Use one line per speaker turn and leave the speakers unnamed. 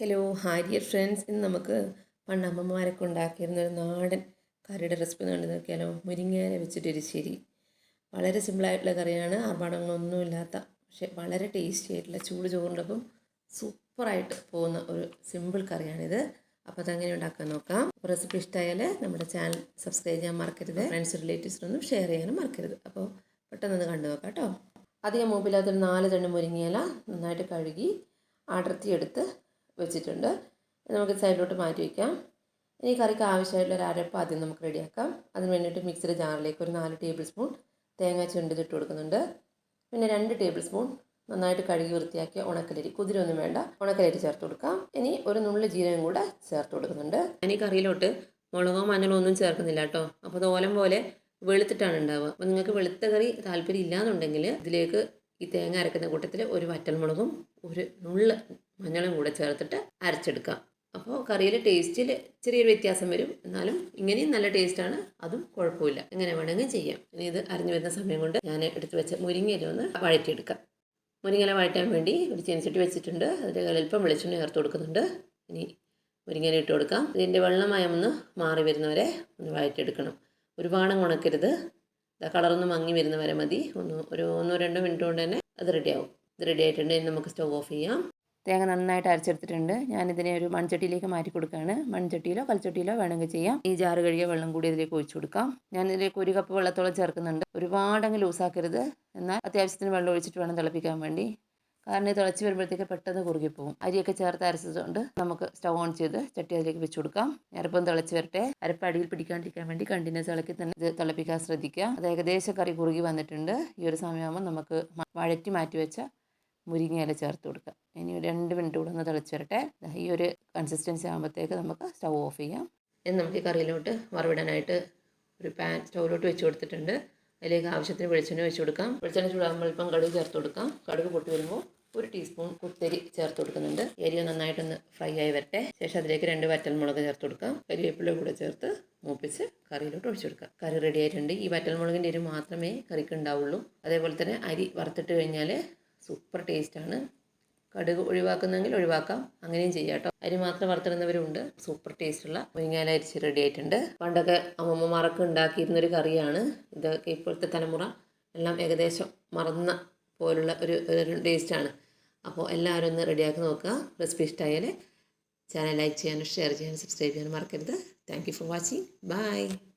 Hello hi dear friends ഇന്ന് നമുക്ക് പണ്ണമ്മമാരൊക്കെ ഉണ്ടാക്കിയിരുന്ന ഒരു നാടൻ കറിയുടെ റെസിപ്പി കണ്ടു നോക്കിയാലോ? മുരിങ്ങയില വെച്ചിട്ട് എരിശ്ശേരി വളരെ സിമ്പിളായിട്ടുള്ള കറിയാണ്. ആർഭാടങ്ങളൊന്നുമില്ലാത്ത പക്ഷെ വളരെ ടേസ്റ്റി ആയിട്ടുള്ള ചൂട് ചോറിന്റെപ്പം സൂപ്പറായിട്ട് പോകുന്ന ഒരു സിമ്പിൾ കറിയാണിത്. അപ്പോൾ അതങ്ങനെ ഉണ്ടാക്കാൻ നോക്കാം. റെസിപ്പി ഇഷ്ടമായാൽ നമ്മുടെ ചാനൽ സബ്സ്ക്രൈബ് ചെയ്യാൻ മറക്കരുത്. ഫ്രണ്ട്സ് റിലേറ്റീവ്സിനൊന്നും ഷെയർ ചെയ്യാനും മറക്കരുത്. അപ്പോൾ പെട്ടെന്ന് കണ്ടു നോക്കാം കേട്ടോ. അധികം മൂപ്പില്ലാത്തൊരു നാല് തണ്ട് മുരിങ്ങയില നന്നായിട്ട് കഴുകി അടർത്തിയെടുത്ത് വെച്ചിട്ടുണ്ട്. നമുക്ക് സൈഡിലോട്ട് മാറ്റി വയ്ക്കാം ഇനി കറിക്ക് ആവശ്യമായിട്ടുള്ള ഒരു അരപ്പ് ആദ്യം നമുക്ക് റെഡിയാക്കാം. അതിന് വേണ്ടിയിട്ട് മിക്സിയുടെ ജാറിലേക്ക് ഒരു നാല് ടേബിൾ സ്പൂൺ തേങ്ങ ചുണ്ടിട്ട് കൊടുക്കുന്നുണ്ട്. പിന്നെ രണ്ട് ടേബിൾ സ്പൂൺ നന്നായിട്ട് കഴുകി വൃത്തിയാക്കിയ ഉണക്കലരി. കുതിരൊന്നും വേണ്ട. ഉണക്കലരി ചേർത്ത് കൊടുക്കാം. ഇനി ഒരു നുള്ളു ജീരകം കൂടെ ചേർത്ത് കൊടുക്കുന്നുണ്ട്. ഇനി ഈ കറിയിലോട്ട് മുളകോ മഞ്ഞളോ ഒന്നും ചേർക്കുന്നില്ല കേട്ടോ. അപ്പോൾ ഓലം പോലെ വെളുത്തിട്ടാണ് ഉണ്ടാവുക. അപ്പോൾ നിങ്ങൾക്ക് വെളുത്ത കറി താല്പര്യം ഇല്ലാന്നുണ്ടെങ്കിൽ ഇതിലേക്ക് ഈ തേങ്ങ അരക്കുന്ന കൂട്ടത്തിൽ ഒരു വറ്റൽമുളകും ഒരു നുള്ള മഞ്ഞളും കൂടെ ചേർത്തിട്ട് അരച്ചെടുക്കാം അപ്പോൾ കറിയിൽ ടേസ്റ്റിൽ ചെറിയൊരു വ്യത്യാസം വരും. എന്നാലും ഇങ്ങനെയും നല്ല ടേസ്റ്റാണ് അതും കുഴപ്പമില്ല. എങ്ങനെ വേണമെങ്കിൽ ചെയ്യാം. ഇനി ഇത് അരഞ്ഞു വരുന്ന സമയം കൊണ്ട് ഞാൻ എടുത്ത് വെച്ച മുരിങ്ങയില ഒന്ന് വഴറ്റിയെടുക്കാം. മുരിങ്ങയില വഴറ്റാൻ വേണ്ടി ഒരു ചീനച്ചട്ടി വെച്ചിട്ടുണ്ട്. അതിൽ അല്പം വെളിച്ചെണ്ണ ചേർത്ത് കൊടുക്കുന്നുണ്ട്. ഇനി മുരിങ്ങയില ഇട്ട് കൊടുക്കാം. ഇതിന്റെ വെള്ളമയം ഒന്ന് മാറി വരുന്നവരെ ഒന്ന് വഴറ്റിയെടുക്കണം. ഒരുപാട് ഉണക്കരുത്. കളറൊന്ന് മങ്ങി വരുന്നവരെ മതി. ഒന്ന് ഒരു ഒന്നോ രണ്ടോ മിനിറ്റ് കൊണ്ട് തന്നെ അത് റെഡിയാവും ഇത് റെഡി ആയിട്ടുണ്ട്. ഇനി നമുക്ക് സ്റ്റവ് ഓഫ് ചെയ്യാം. തേങ്ങ നന്നായിട്ട് അരച്ചെടുത്തിട്ടുണ്ട്. ഞാനിതിനെ ഒരു മൺചട്ടിയിലേക്ക് മാറ്റി കൊടുക്കുകയാണ്. മൺചട്ടിയിലോ കൽച്ചട്ടിയിലോ വേണമെങ്കിൽ ചെയ്യാം. ഈ ജാറ് കഴുകിയ വെള്ളം കൂടി ഇതിലേക്ക് ഒഴിച്ചു കൊടുക്കാം. ഞാൻ ഇതിലേക്ക് ഒരു കപ്പ് വെള്ളത്തോളം ചേർക്കുന്നുണ്ട്. ഒരുപാടങ്ങ് ലൂസാക്കരുത്. എന്നാൽ അത്യാവശ്യത്തിന് വെള്ളം ഒഴിച്ചിട്ട് വേണം തിളപ്പിക്കാൻ വേണ്ടി. കാരണം ഇത് തിളച്ച് വരുമ്പോഴത്തേക്ക് പെട്ടെന്ന് കുറുകി പോകും അരിയൊക്കെ ചേർത്ത് അരച്ചതുകൊണ്ട് നമുക്ക് സ്റ്റൗ ഓൺ ചെയ്ത് ചട്ടി അതിലേക്ക് വെച്ച് കൊടുക്കാം. അരപ്പം തിളച്ച് വരട്ടെ. അരപ്പ് അടിയിൽ പിടിക്കാണ്ടിരിക്കാൻ വേണ്ടി കണ്ടിന്യൂസ് ഇളക്കി തന്നെ ഇത് തിളപ്പിക്കാൻ ശ്രദ്ധിക്കുക. അത് ഏകദേശം കറി കുറുകി വന്നിട്ടുണ്ട്. ഈ ഒരു സമയമാകുമ്പോൾ നമുക്ക് വഴറ്റി മാറ്റി വെച്ച മുരിങ്ങയില ചേർത്ത് കൊടുക്കുക. ഇനി ഒരു രണ്ട് മിനിറ്റ് കൂടെ ഒന്ന് തിളച്ച് വരട്ടെ ഈ ഒരു കൺസിസ്റ്റൻസി ആകുമ്പോഴത്തേക്ക് നമുക്ക് സ്റ്റൗ ഓഫ് ചെയ്യാം. ഇനി നമുക്ക് ഈ കറിയിലോട്ട് വറവിടാനായിട്ട് ഒരു പാൻ സ്റ്റൗവിലോട്ട് വെച്ച് കൊടുത്തിട്ടുണ്ട്. അതിലേക്ക് ആവശ്യത്തിന് വെളിച്ചെണ്ണ വെച്ച് കൊടുക്കാം. വെളിച്ചെണ്ണ ചൂടാകുമ്പോൾ അല്പം കടുക് ചേർത്ത് കൊടുക്കാം. കടുക് പൊട്ടി വരുമ്പോൾ ഒരു ടീസ്പൂൺ കുത്തരി ചേർത്ത് കൊടുക്കുന്നുണ്ട്. എരിവ് നന്നായിട്ടൊന്ന് ഫ്രൈ ആയി വരട്ടെ. ശേഷം അതിലേക്ക് രണ്ട് വറ്റൽമുളക് ചേർത്ത് കൊടുക്കാം. കരിവേപ്പില കൂടെ ചേർത്ത് മൂപ്പിച്ച് കറിയിലോട്ട് ഒഴിച്ചു കൊടുക്കുക കറി റെഡി ആയിട്ടുണ്ട്. ഈ വറ്റൽമുളകിന്റെ എരിവ് മാത്രമേ കറിക്ക് ഉണ്ടാവുള്ളൂ. അതേപോലെ തന്നെ അരി വറുത്തിട്ട് കഴിഞ്ഞാൽ സൂപ്പർ ടേസ്റ്റാണ്. കടുക് ഒഴിവാക്കുന്നെങ്കിൽ ഒഴിവാക്കാം. അങ്ങനെയും ചെയ്യാം കേട്ടോ. അരി മാത്രം വറുത്തിടുന്നവരുണ്ട്. സൂപ്പർ ടേസ്റ്റുള്ള മുരിങ്ങാല അരിച്ച് റെഡി ആയിട്ടുണ്ട്. പണ്ടൊക്കെ അമ്മമ്മമാരൊക്കെ ഉണ്ടാക്കിയിരുന്നൊരു കറിയാണ്. ഇതൊക്കെ ഇപ്പോഴത്തെ തലമുറ എല്ലാം ഏകദേശം മറന്ന പോലുള്ള ഒരു ഒരു ടേസ്റ്റാണ്. അപ്പോൾ എല്ലാവരും ഒന്ന് റെഡിയാക്കി നോക്കുക. റെസിപ്പി ഇഷ്ടമായാൽ ചാനൽ ലൈക്ക് ചെയ്യാനും ഷെയർ ചെയ്യാനും സബ്സ്ക്രൈബ് ചെയ്യാനും മറക്കരുത്. Thank you for watching bye